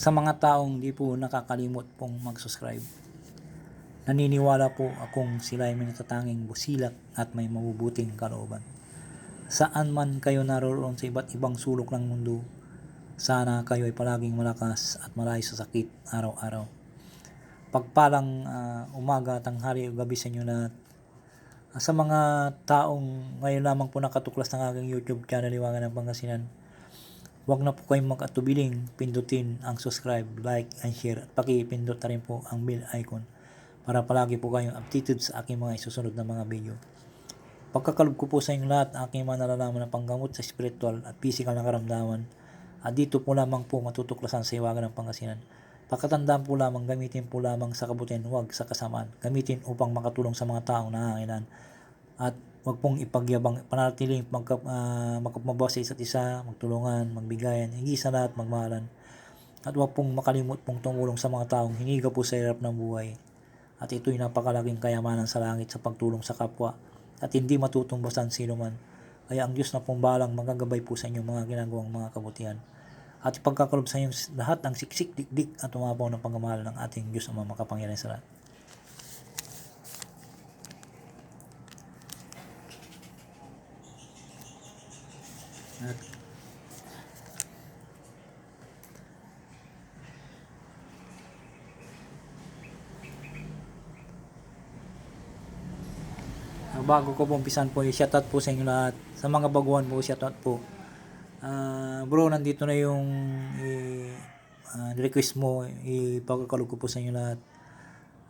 sa mga taong di po nakakalimot pong mag-subscribe. Naniniwala po akong sila ay may natatanging busilak at may mabubuting kalooban. Saan man kayo naroon sa iba't ibang sulok ng mundo, sana kayo ay palaging malakas at malayo sa sakit araw-araw. Pagpalang ah, umaga, tanghali o gabi sa inyo lahat. Ah, sa mga taong ngayon lamang po nakatuklas ng aking YouTube channel Liwangan ng Pangasinan, Huwag na po kayong mag-atubiling pindutin ang subscribe, like, and share at pakipindot na rin po ang bell icon para palagi po kayong updated sa aking mga isusunod na mga video. Pagkakalob ko po sa inyong lahat ang aking mga nalalaman ng panggamot sa spiritual at physical na karamdaman at dito po lamang po matutuklasan sa iwagan ng Pangasinan. Pagkatandaan po lamang gamitin po lamang sa kabutihan, huwag sa kasamaan. Gamitin upang makatulong sa mga taong nangangailan at wag pong ipagyabang panatiling magka, uh, magkapabawas sa isa't isa, magtulungan, magbigayan, higi sa lahat, magmahalan. At wag pong makalimot pong tumulong sa mga taong hiniga po sa hirap ng buhay. At ito'y napakalaking kayamanan sa langit sa pagtulong sa kapwa at hindi matutumbasan sino man. Kaya ang Diyos na pong balang magagabay po sa inyong mga ginagawang mga kabutihan. At ipagkakalob sa inyong lahat ng siksik, dikdik at umabaw ng pagmamahal ng ating Diyos ang mga makapangyarihan sa lahat. Bago ko pong umpisan po, shoutout po sa inyo lahat. Sa mga baguhan po, shoutout po. Ah, bro, nandito na yung i- ah, request mo. Ipagkakalog ko po sa inyo lahat.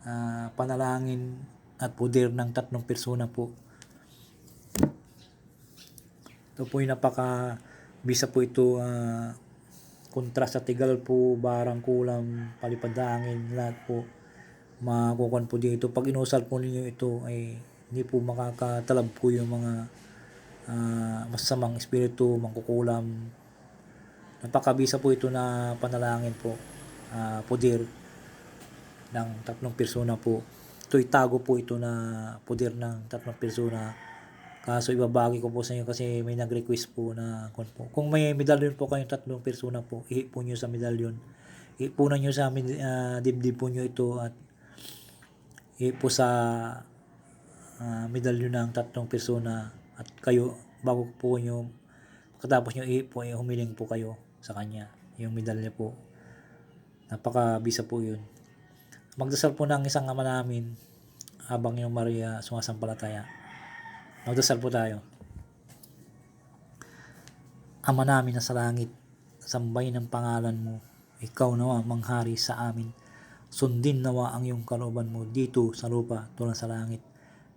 Ah, panalangin at puder ng tatlong persona po. Ito po yung napaka bisa po ito ah, kontra sa tigal po, barang kulam, palipad hangin, lahat po makukuhan po dito. Pag inusal po ninyo ito ay hindi po makakatalab po yung mga ah, masasamang espiritu, mangkukulam. Napakabisa po ito na panalangin po, ah, pudir ng tatlong persona po. Ito'y tago po ito na pudir ng tatlong persona. Kaso ibabagi ko po sa inyo kasi may nag-request po na kung, po. kung may medalyon po kayong tatlong persona po, ihip po nyo sa medalyon. Ipunan nyo sa med- ah, dibdib po nyo ito at ihip po sa ah, medalyon ng tatlong persona at kayo bago po nyo pagkatapos nyo ihip po ay humiling po kayo sa kanya yung medalya po napakabisa po yun magdasal po ng isang ama namin habang yung Maria sumasampalataya magdasal po tayo Ama namin na sa langit, sambay ng pangalan mo, ikaw nawa manghari sa amin. Sundin nawa ang iyong kalooban mo dito sa lupa tulad sa langit.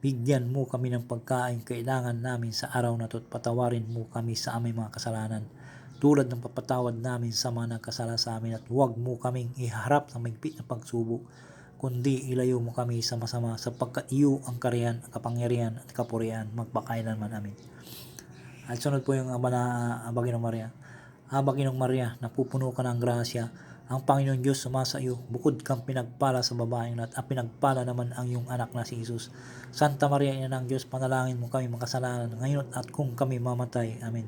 Bigyan mo kami ng pagkain kailangan namin sa araw na to at patawarin mo kami sa aming mga kasalanan. Tulad ng papatawad namin sa mga nagkasala sa amin at huwag mo kaming iharap sa magpit na pagsubok kundi ilayo mo kami sa masama sapagkat iyo ang kariyan, kapangyarihan at kapurihan magpakailanman amin. At sunod po yung ama na Aba Ginong Maria. Aba Ginong Maria, napupuno ka ng grasya. Ang Panginoon Diyos sumasa iyo. Bukod kang pinagpala sa babaeng lahat. At pinagpala naman ang iyong anak na si Jesus. Santa Maria, Ina ng Diyos, panalangin mo kami makasalanan ngayon at kung kami mamatay. Amen.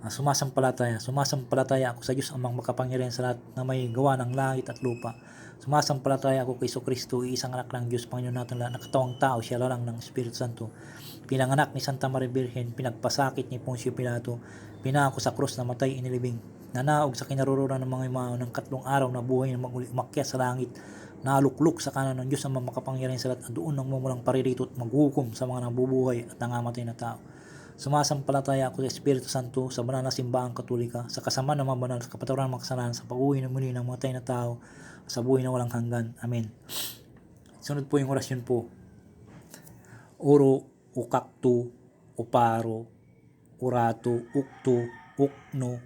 Ah, sumasampalataya. Sumasampalataya ako sa Diyos amang makapangyarihan sa lahat na may gawa ng langit at lupa. Sumasampalataya ako kay Kristo, isang anak ng Diyos, Panginoon natin lahat, nakatawang tao, siya lang ng Espiritu Santo. Pinanganak ni Santa Maria Virgen, pinagpasakit ni Poncio Pilato, pinako sa krus na matay inilibing, nanaog sa kinarururan ng mga imao ng katlong araw na buhay na maguli umakyat sa langit, nalukluk sa kanan ng Diyos ang makapangyarihan sa lahat at doon nang mumulang paririto at maghukom sa mga nabubuhay at nangamatay na tao. Sumasampalataya ako sa Espiritu Santo sa banal na simbahang katolika, sa kasama ng mga banal sa kapatawaran ng mga kasalanan, sa pag-uwi ng muli ng mga tayo na tao, sa buhay na walang hanggan. Amen. Sunod po yung orasyon po. Uro, ukaktu, uparo, urato, ukto, ukno,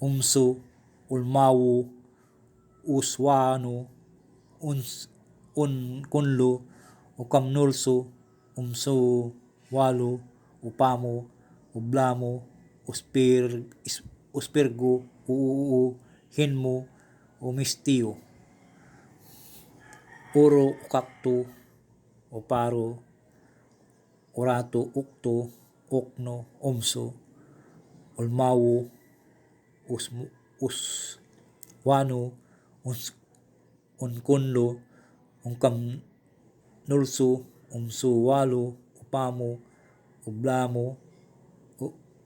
umso, ulmawu, uswano, uns, un, kunlo, ukamnulso, umso, walo, upamo, ublamo, uspir, is, uspirgo, uuu, hinmo, umistiyo. Uro, ukakto, oparo, orato, ukto, ukno, umso, ulmawo, us, us, wano, uns, unkunlo, ungkam nulso, umso walo, upamo, ublamo,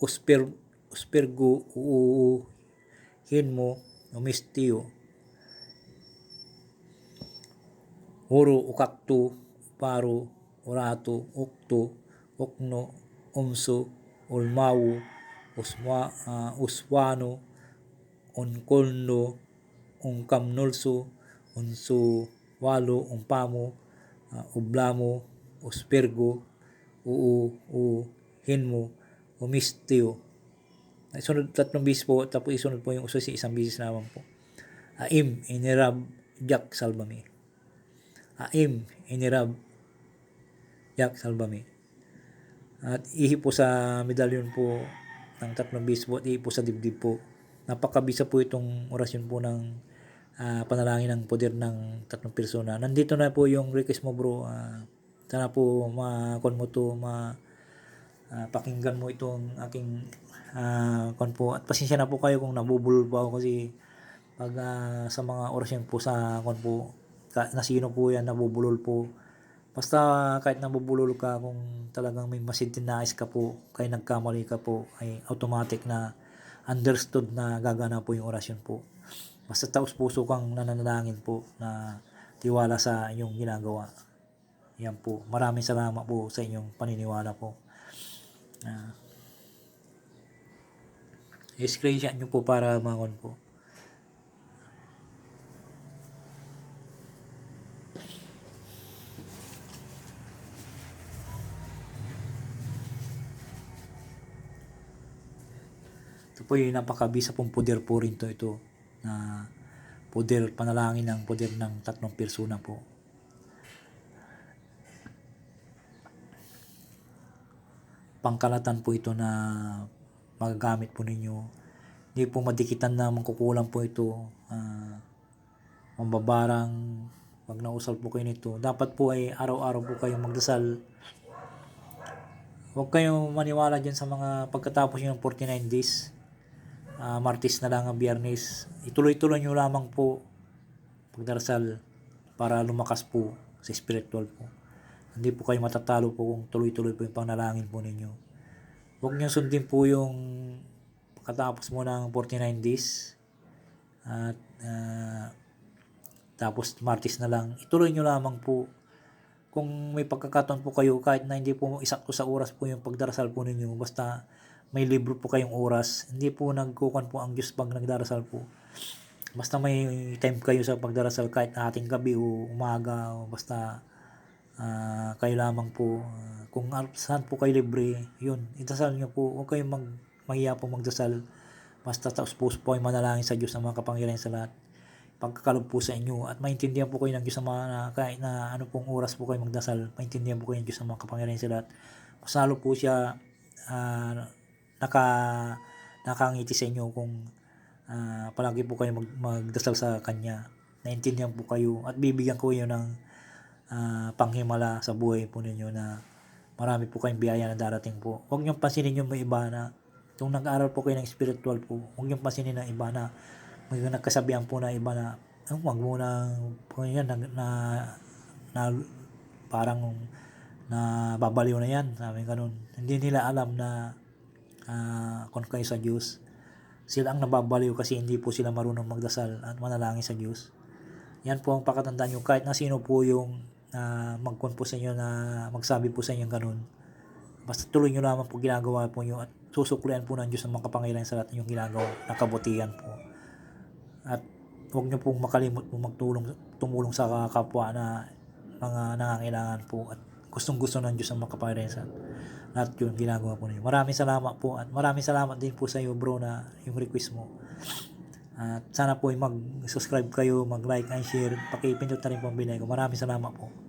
usper, uspergo, uu, hinmo, umistio, huro, ukakto, paro, urato, ukto, ukno, umso, ulmawo, uswa, ah, uswano, unkolno, ungkamnulso, unso walo, umpamo, ah, ublamo, uspergo, uu, u, hinmo, umistio. Sunod tatlong bis po, tapos isunod po yung ususi, isang bisis naman po. Aim, inirab, jak, salbami. Aim, inirab, jak, salbami. At ihi po sa medalyon po ng tatlong bis po, at ihi po sa dibdib po. Napakabisa po itong orasyon po ng ah, panalangin ng poder ng tatlong persona. Nandito na po yung request mo bro. Ah, sana po ma-con mo to, ma ah, pakinggan mo itong aking ah, kon po. At pasensya na po kayo kung nabubulol po ako kasi pag ah, sa mga orasyon po sa kon po, ka, na sino po yan, nabubulol po. Basta kahit nabubulol ka, kung talagang may masintinais ka po, kaya nagkamali ka po, ay automatic na understood na gagana po yung orasyon po. Basta taos puso kang nananalangin po na tiwala sa inyong ginagawa. Yan po. Maraming salamat po sa inyong paniniwala po. Uh, i-screenshot nyo po para makon po. Ito po yung napakabisa pong poder po rin to ito na poder panalangin ng poder ng tatlong persona po. Pangkalatan po ito na magagamit po ninyo. Hindi po madikitan na mangkukulang po ito. Uh, mambabarang pag nausal po kayo nito. Dapat po ay araw-araw po kayong magdasal. Huwag kayong maniwala dyan sa mga pagkatapos nyo ng 49 days uh, Martes na lang ang biyernes. Ituloy-tuloy nyo lamang po pagdarasal para lumakas po sa spiritual po. Hindi po kayo matatalo po kung tuloy-tuloy po yung panalangin po ninyo. Huwag nyo sundin po yung pagkatapos mo ng 49 days at uh, tapos Martes na lang. Ituloy nyo lamang po kung may pagkakataon po kayo kahit na hindi po isakto sa oras po yung pagdarasal po ninyo basta may libro po kayong oras. Hindi po nagkukan po ang Diyos pag nagdarasal po. Basta may time kayo sa pagdarasal kahit ating gabi o umaga o basta uh, kayo lamang po. Kung saan po kayo libre, yun, idasal nyo po. Huwag kayong mag, mahiya po magdasal. Basta taos puso po ay manalangin sa Diyos ng mga kapangyarihan sa lahat. Pagkakalog po sa inyo at maintindihan po kayo ng Diyos sa mga na, kahit na ano pong oras po kayo magdasal, maintindihan po kayo ng Diyos sa mga kapangyarihan sa lahat. Masalo po siya uh, naka nakangiti sa inyo kung uh, palagi po kayo mag, magdasal sa kanya. Naintindihan po kayo at bibigyan ko kayo ng uh, panghimala sa buhay po ninyo na marami po kayong biyaya na darating po. Huwag niyong pansinin yung may iba na kung nag-aaral po kayo ng spiritual po, huwag niyong pansinin ng iba na may nagkasabihan po na iba na oh, wag mo na yan na, na, na parang na babaliw na yan sabi ganun hindi nila alam na uh, kung kayo sa Diyos. Sila ang nababaliw kasi hindi po sila marunong magdasal at manalangin sa Diyos. Yan po ang pakatandaan nyo. Kahit na sino po yung uh, magkon po sa inyo na magsabi po sa inyo ganun. Basta tuloy nyo lamang po ginagawa po nyo at susuklian po ng Diyos ang mga kapangyarihan sa lahat yung ginagawa na kabutihan po. At huwag nyo pong makalimot po magtulong, tumulong sa kapwa na mga nangangailangan po at gustong gusto ng Diyos ang mga sa lahat yun ginagawa po ninyo. Maraming salamat po at maraming salamat din po sa iyo bro na yung request mo. At sana po ay mag-subscribe kayo, mag-like and share. Pakipindot na rin po ang binay ko. Maraming salamat po.